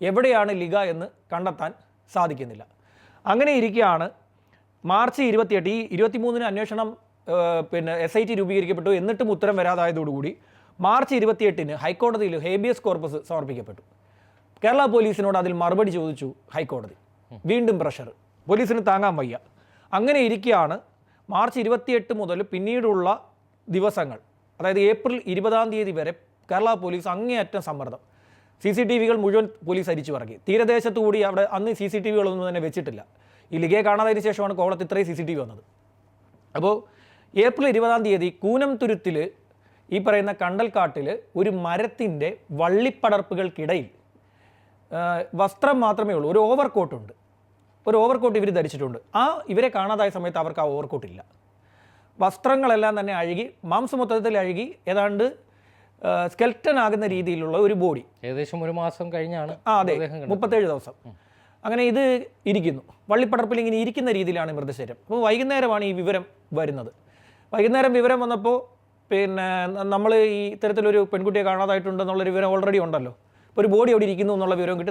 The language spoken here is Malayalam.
എവിടെയാണ് ലിഗ എന്ന് കണ്ടെത്താൻ സാധിക്കുന്നില്ല. അങ്ങനെ ഇരിക്കുകയാണ് മാർച്ച് ഇരുപത്തിയെട്ട് ഈ ഇരുപത്തിമൂന്നിന് അന്വേഷണം പിന്നെ എസ് ഐ ടി രൂപീകരിക്കപ്പെട്ടു. എന്നിട്ടും ഉത്തരം വരാതായതോടുകൂടി മാർച്ച് ഇരുപത്തിയെട്ടിന് ഹൈക്കോടതിയിൽ ഹേബിയസ് കോർപ്പസ് സമർപ്പിക്കപ്പെട്ടു. കേരള പോലീസിനോട് അതിൽ മറുപടി ചോദിച്ചു ഹൈക്കോടതി. വീണ്ടും പ്രഷർ. പോലീസിന് താങ്ങാൻ വയ്യ. അങ്ങനെ ഇരിക്കുകയാണ് മാർച്ച് ഇരുപത്തിയെട്ട് മുതൽ പിന്നീടുള്ള ദിവസങ്ങൾ. അതായത് ഏപ്രിൽ ഇരുപതാം തീയതി വരെ കേരള പോലീസ് അങ്ങേയറ്റം സമ്മർദ്ദം. സി സി ടി വികൾ മുഴുവൻ പോലീസ് അരിച്ചു പറക്കി. തീരദേശത്തു കൂടി അവിടെ അന്ന് സി സി ടി വികളൊന്നും തന്നെ വെച്ചിട്ടില്ല. ഈ ലിഗയെ കാണാതായതിനു ശേഷമാണ് കോവളത്ത് ഇത്രയും സി സി ടി വി വന്നത്. അപ്പോൾ ഏപ്രിൽ ഇരുപതാം തീയതി കൂനം തുരുത്തിൽ ഈ പറയുന്ന കണ്ടൽക്കാട്ടിൽ ഒരു മരത്തിന്റെ വള്ളിപ്പടർപ്പുകൾക്കിടയിൽ വസ്ത്രം മാത്രമേ ഉള്ളൂ ഒരു ഓവർ കോട്ടുണ്ട് ഒരു ഓവർ കോട്ട് ഇവർ ധരിച്ചിട്ടുണ്ട്. ആ ഇവരെ കാണാതായ സമയത്ത് അവർക്ക് ആ ഓവർ കോട്ടില്ല വസ്ത്രങ്ങളെല്ലാം തന്നെ അഴുകി മാംസം മൊത്തത്തിൽ അഴുകി ഏതാണ്ട് സ്കെൽറ്റൻ ആകുന്ന രീതിയിലുള്ള ഒരു ബോഡി ഏകദേശം ഒരു മാസം കഴിഞ്ഞാണ് ആ അതെ. മുപ്പത്തേഴ് ദിവസം. അങ്ങനെ ഇത് ഇരിക്കുന്നു. വള്ളിപ്പടർപ്പിൽ ഇങ്ങനെ ഇരിക്കുന്ന രീതിയിലാണ് മൃതശരം മൃതശരീരം. അപ്പോൾ വൈകുന്നേരമാണ് ഈ വിവരം വരുന്നത്. വൈകുന്നേരം വിവരം വന്നപ്പോൾ പിന്നെ നമ്മൾ ഈ ഇത്തരത്തിലൊരു പെൺകുട്ടിയെ കാണാതായിട്ടുണ്ടെന്നുള്ളൊരു വിവരം ഓൾറെഡി ഉണ്ടല്ലോ. അപ്പോൾ ഒരു ബോഡി അവിടെ ഇരിക്കുന്നു എന്നുള്ള വിവരം കിട്ടി